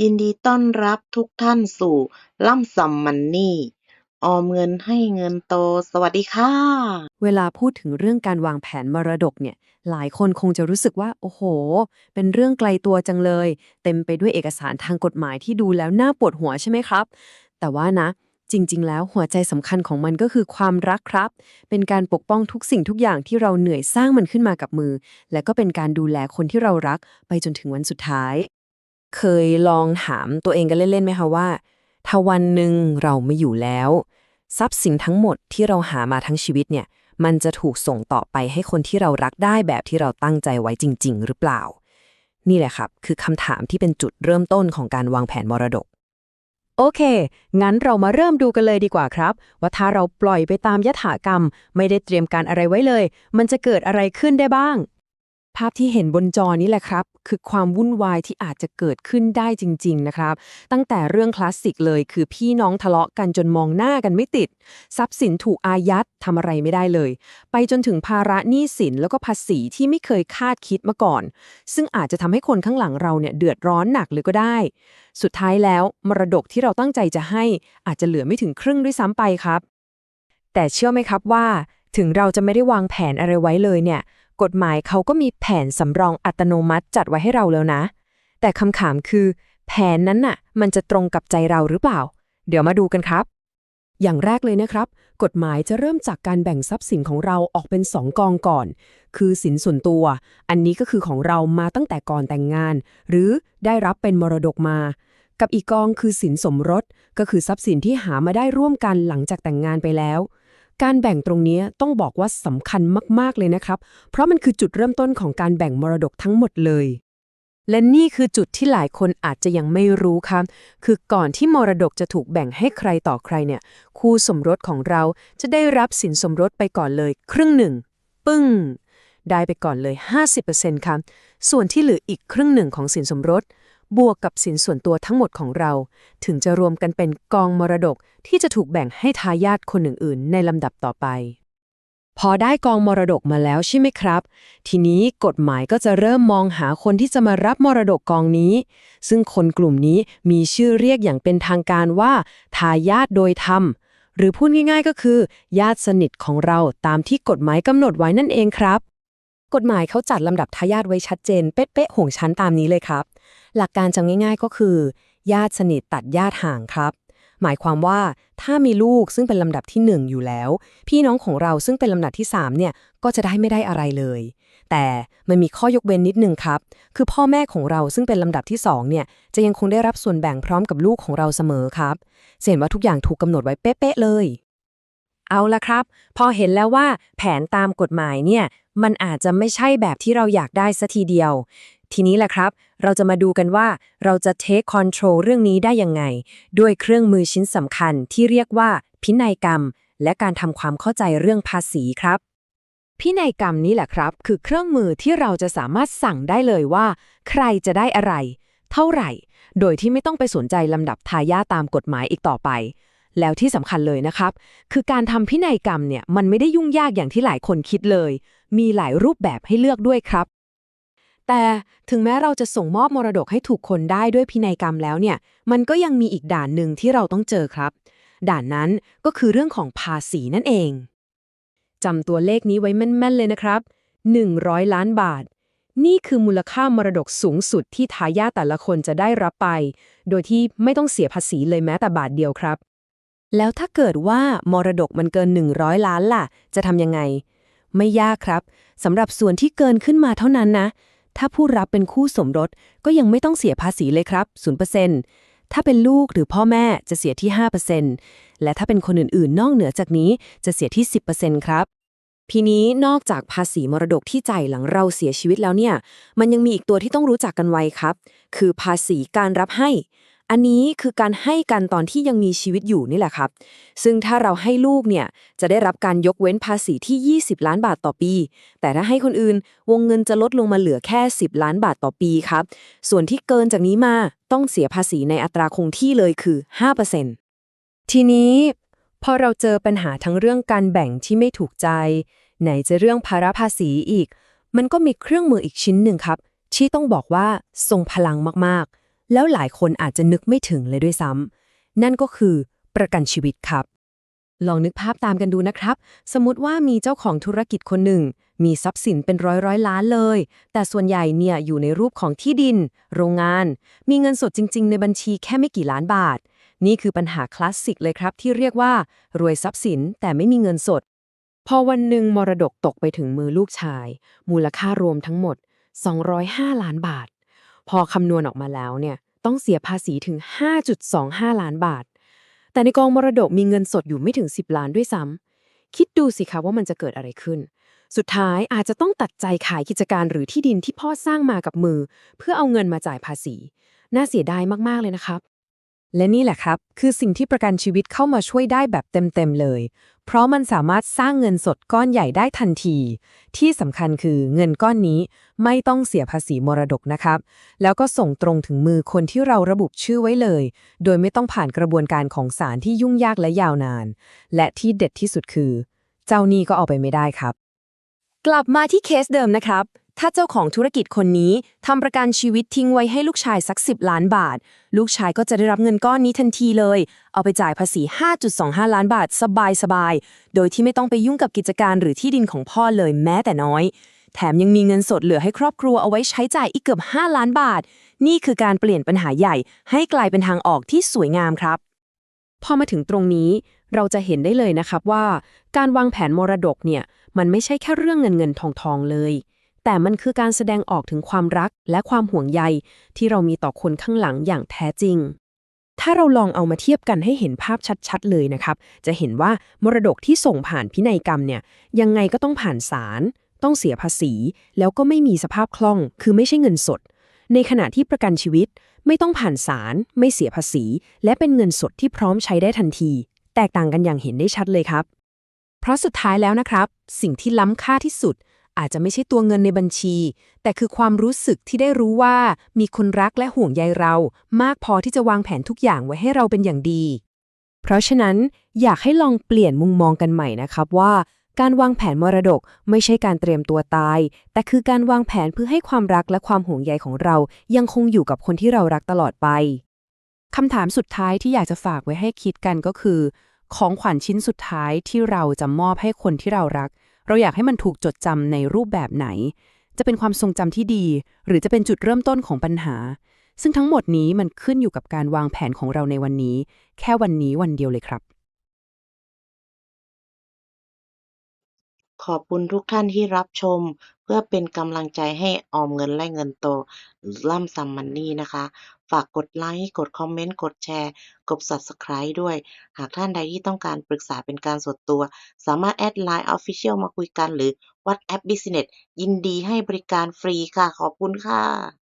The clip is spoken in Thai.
ยินดีต้อนรับทุกท่านสู่ล่ำซำมันนี่ ออมเงินให้เงินโต สวัสดีค่ะ เวลาพูดถึงเรื่องการวางแผนมรดกเนี่ย หลายคนคงจะรู้สึกว่า โอ้โห เป็นเรื่องไกลตัวจังเลย เต็มไปด้วยเอกสารทางกฎหมายที่ดูแล้วน่าปวดหัวใช่ไหมครับ แต่ว่านะจริง ๆ แล้วหัวใจสำคัญของมันก็คือความรักครับ เป็นการปกป้องทุกสิ่งทุกอย่างที่เราเหนื่อยสร้างมันขึ้นมากับมือ และก็เป็นการดูแลคนที่เรารักไปจนถึงวันสุดท้าย เคยลองถามตัวเองกันเล่นๆไหมคะว่า ถ้าวันหนึ่งเราไม่อยู่แล้ว ทรัพย์สินทั้งหมดที่เราหามาทั้งชีวิตเนี่ย มันจะถูกส่งต่อไปให้คนที่เรารักได้แบบที่เราตั้งใจไว้จริง ๆ หรือเปล่า นี่แหละครับ คือคำถามที่เป็นจุดเริ่มต้นของการวางแผนมรดก โอเค งั้นเรามาเริ่มดูกันเลยดีกว่าครับ ว่าถ้าเราปล่อยไปตามยถากรรม ไม่ได้เตรียมการอะไรไว้เลย มันจะเกิดอะไรขึ้นได้บ้าง ภาพที่เห็นบนจอนี้แหละครับ คือความวุ่นวายที่อาจจะเกิดขึ้นได้จริง ๆ นะครับ ตั้งแต่เรื่องคลาสสิกเลยคือพี่น้องทะเลาะกันจนมองหน้ากันไม่ติด ทรัพย์สินถูกอายัดทำอะไรไม่ได้เลย ไปจนถึงภาระหนี้สินแล้วก็ภาษีที่ไม่เคยคาดคิดมาก่อน ซึ่งอาจจะทำให้คนข้างหลังเราเนี่ยเดือดร้อนหนักเลยก็ได้ สุดท้ายแล้วมรดกที่เราตั้งใจจะให้อาจจะเหลือไม่ถึงครึ่งด้วยซ้ำไปครับ แต่เชื่อไหมครับว่า ถึงเราจะไม่ได้วางแผนอะไรไว้เลยเนี่ย กฎหมายเขาก็มีแผนสำรองอัตโนมัติจัดไว้ให้เราแล้วนะ แต่คำถามคือ แผนนั้นน่ะ มันจะตรงกับใจเราหรือเปล่า เดี๋ยวมาดูกันครับ อย่างแรกเลยนะครับ กฎหมายจะเริ่มจากการแบ่งทรัพย์สินของเราออกเป็น2กองก่อน คือสินส่วนตัว อันนี้ก็คือของเรามาตั้งแต่ก่อนแต่งงาน หรือได้รับเป็นมรดกมา กับอีกกองคือสินสมรส ก็คือทรัพย์สินที่หามาได้ร่วมกันหลังจากแต่งงานไปแล้ว การแบ่งตรงนี้ต้องบอกว่าสำคัญมาก ๆ เลยนะครับ เพราะมันคือจุดเริ่มต้นของการแบ่งมรดกทั้งหมดเลย และนี่คือจุดที่หลายคนอาจจะยังไม่รู้ครับ คือก่อนที่มรดกจะถูกแบ่งให้ใครต่อใครเนี่ย คู่สมรสของเราจะได้รับสินสมรสไปก่อนเลย ครึ่งหนึ่ง ปึ้ง ได้ไปก่อนเลย 50%ครับ ส่วนที่เหลืออีกครึ่งหนึ่งของสินสมรส บวกกับสินส่วนตัวทั้งหมดของเรา ถึงจะรวมกันเป็นกองมรดกที่จะถูกแบ่งให้ทายาทคนอื่นๆ ในลำดับต่อไป พอได้กองมรดกมาแล้วใช่ไหมครับ ทีนี้กฎหมายก็จะเริ่มมองหาคนที่จะมารับมรดกกองนี้ ซึ่งคนกลุ่มนี้มีชื่อเรียกอย่างเป็นทางการว่า ทายาทโดยธรรมหรือพูดง่ายๆก็คือ ญาติสนิทของเราตามที่กฎหมายกำหนดไว้นั่นเองครับ กฎหมายเขาจัดลำดับทายาทไว้ชัดเจน เป๊ะๆห่วงชั้นตามนี้เลยครับ หลักการจำง่าย ๆ ก็คือ ญาติสนิทตัดญาติห่างครับ หมายความว่าถ้ามีลูกซึ่งเป็นลำดับที่ 1 อยู่แล้ว พี่น้องของเราซึ่งเป็นลำดับที่3เนี่ยก็จะได้ไม่ได้อะไรเลย แต่มันมีข้อยกเว้นนิดนึงครับ คือพ่อแม่ของเราซึ่งเป็นลำดับที่2เนี่ยจะยังคงได้รับส่วนแบ่งพร้อมกับลูกของเราเสมอครับเห็นว่าทุกอย่างถูกกำหนดไว้เป๊ะๆเลยเอาละครับ พอเห็นแล้วว่าแผนตามกฎหมายเนี่ย มันอาจจะไม่ใช่แบบที่เราอยากได้สัทีเดียว ทีนี้แหละครับ เราจะมาดูกันว่าเราจะ take control เรื่องนี้ได้ยังไง ด้วยเครื่องมือชิ้นสำคัญที่เรียกว่าพินัยกรรม และการทำความเข้าใจเรื่องภาษีครับ พินัยกรรมนี้แหละครับ คือเครื่องมือที่เราจะสามารถสั่งได้เลยว่า ใครจะได้อะไร เท่าไหร่ โดยที่ไม่ต้องไปสนใจลำดับทายาตามกฎหมายอีกต่อไปแล้วที่สำคัญเลยนะครับ คือการทำพินัยกรรมเนี่ย มันไม่ได้ยุ่งยากอย่างที่หลายคนคิดเลย มีหลายรูปแบบให้เลือกด้วยครับ แต่ถึงแม้เราจะส่งมอบมรดกให้ถูกคนได้ด้วยพินัยกรรมแล้วเนี่ย มันก็ยังมีอีกด่านหนึ่งที่เราต้องเจอครับ ด่านนั้นก็คือเรื่องของภาษีนั่นเองจำตัวเลขนี้ไว้แม่น ๆ เลยนะครับ 100 ล้านบาท นี่คือมูลค่ามรดกสูงสุดที่ทายาทแต่ละคนจะได้รับไป โดยที่ไม่ต้องเสียภาษีเลยแม้แต่บาทเดียวครับ แล้วถ้าเกิดว่ามรดกมันเกิน 100 ล้านล่ะ จะทำยังไง ไม่ยากครับสำหรับส่วนที่เกินขึ้นมาเท่านั้นนะ ถ้าผู้รับเป็นคู่สมรสก็ยังไม่ต้องเสียภาษีเลยครับ 0%ถ้าเป็นลูกหรือพ่อแม่จะเสียที่ 5%และถ้าเป็นคนอื่นๆ นอกเหนือจากนี้จะเสียที่ 10%ครับทีนี้นอกจากภาษีมรดกที่จ่ายหลังเราเสียชีวิตแล้วเนี่ย มันยังมีอีกตัวที่ต้องรู้จักกันไว้ครับ คือภาษีการรับให้ อันนี้คือการให้กันตอนที่ยังมีชีวิตอยู่นี่แหละครับ ซึ่งถ้าเราให้ลูกเนี่ยจะได้รับการยกเว้นภาษีที่ 20 ล้านบาทต่อปี แต่ถ้าให้คนอื่นวงเงินจะลดลงมาเหลือแค่ 10 ล้านบาทต่อปีครับ ส่วนที่เกินจากนี้มาต้องเสียภาษีในอัตราคงที่เลยคือ 5%ทีนี้พอเราเจอปัญหาทั้งเรื่องการแบ่งที่ไม่ถูกใจ ไหนจะเรื่องภาระภาษีอีก มันก็มีเครื่องมืออีกชิ้นหนึ่งครับ ที่ต้องบอกว่าทรงพลังมาก แล้วหลายคนอาจจะนึกไม่ถึงเลยด้วยซ้ำ นั่นก็คือประกันชีวิตครับ ลองนึกภาพตามกันดูนะครับ สมมติว่ามีเจ้าของธุรกิจคนหนึ่ง มีทรัพย์สินเป็นร้อยร้อยล้านเลย แต่ส่วนใหญ่เนี่ยอยู่ในรูปของที่ดิน โรงงาน มีเงินสดจริง ๆ ในบัญชีแค่ไม่กี่ล้านบาท นี่คือปัญหาคลาสสิกเลยครับ ที่เรียกว่ารวยทรัพย์สินแต่ไม่มีเงินสด พอวันหนึ่งมรดกตกไปถึงมือลูกชาย มูลค่ารวมทั้งหมด 205 ล้านบาท พอคำนวณออกมาแล้วเนี่ยต้องเสียภาษีถึง 5.25 ล้านบาท แต่ในกองมรดกมีเงินสดอยู่ไม่ถึง 10 ล้านด้วยซ้ำคิดดูสิคะว่ามันจะเกิดอะไรขึ้น สุดท้ายอาจจะต้องตัดใจขายกิจการหรือที่ดินที่พ่อสร้างมากับมือ เพื่อเอาเงินมาจ่ายภาษี น่าเสียดายมากๆเลยนะครับ และนี่แหละครับ คือสิ่งที่ประกันชีวิตเข้ามาช่วยได้แบบเต็มๆเลย เพราะมันสามารถสร้างเงินสดก้อนใหญ่ได้ทันที ที่สำคัญคือเงินก้อนนี้ไม่ต้องเสียภาษีมรดกนะครับ แล้วก็ส่งตรงถึงมือคนที่เราระบุชื่อไว้เลย โดยไม่ต้องผ่านกระบวนการของศาลที่ยุ่งยากและยาวนาน และที่เด็ดที่สุดคือ เจ้าหนี้ก็เอาไปไม่ได้ครับ กลับมาที่เคสเดิมนะครับ ถ้าเจ้าของธุรกิจคนนี้ทำประกันชีวิตทิ้งไว้ให้ลูกชายสัก 10 ล้านบาท ลูกชายก็จะได้รับเงินก้อนนี้ทันทีเลย เอาไปจ่ายภาษี 5.25 ล้านบาทสบายๆ โดยที่ไม่ต้องไปยุ่งกับกิจการหรือที่ดินของพ่อเลยแม้แต่น้อย แถมยังมีเงินสดเหลือให้ครอบครัวเอาไว้ใช้จ่ายอีกเกือบ 5 ล้านบาท นี่คือการเปลี่ยนปัญหาใหญ่ ให้กลายเป็นทางออกที่สวยงามครับ พอมาถึงตรงนี้เราจะเห็นได้เลยนะครับว่า การวางแผนมรดกเนี่ยมันไม่ใช่แค่เรื่องเงินเงินทองทองเลย แต่มันคือการแสดงออกถึงความรักและความห่วงใย ที่เรามีต่อคนข้างหลังอย่างแท้จริง ถ้าเราลองเอามาเทียบกันให้เห็นภาพชัดๆ เลยนะครับ จะเห็นว่ามรดกที่ส่งผ่านพินัยกรรมเนี่ยยังไงก็ต้องผ่านศาลต้องเสียภาษี แล้วก็ไม่มีสภาพคล่อง คือไม่ใช่เงินสด ในขณะที่ประกันชีวิตไม่ต้องผ่านศาลไม่เสียภาษี และเป็นเงินสดที่พร้อมใช้ได้ทันที แตกต่างกันอย่างเห็นได้ชัดเลยครับ เพราะสุดท้ายแล้วนะครับ สิ่งที่ล้ำค่าที่สุด อาจจะไม่ใช่ตัวเงินในบัญชี แต่คือความรู้สึกที่ได้รู้ว่ามีคนรักและห่วงใยเรา มากพอที่จะวางแผนทุกอย่างไว้ให้เราเป็นอย่างดี เพราะฉะนั้นอยากให้ลองเปลี่ยนมุมมองกันใหม่นะครับว่า การวางแผนมรดกไม่ใช่การเตรียมตัวตาย แต่คือการวางแผนเพื่อให้ความรักและความห่วงใยของเรา ยังคงอยู่กับคนที่เรารักตลอดไปคำถามสุดท้ายที่อยากจะฝากไว้ให้คิดกันก็คือ ของขวัญชิ้นสุดท้ายที่เราจะมอบให้คนที่เรารัก เราอยากให้มันถูกจดจำในรูปแบบไหน จะเป็นความทรงจำที่ดี หรือจะเป็นจุดเริ่มต้นของปัญหา ซึ่งทั้งหมดนี้มันขึ้นอยู่กับการวางแผนของเราในวันนี้ แค่วันนี้วันเดียวเลยครับ ขอบคุณทุกท่านที่รับชม เพื่อเป็นกำลังใจให้ออมเงินและเงินโตล่ำซัมมันนี่นะคะ ฝากกดไลค์ กดคอมเมนต์ กดแชร์ กด Subscribe ด้วย หากท่านใดที่ต้องการปรึกษาเป็นการส่วนตัว สามารถแอดไลน์ Official มาคุยกันหรือวัดแอป Business ยินดีให้บริการฟรีค่ะ ขอบคุณค่ะ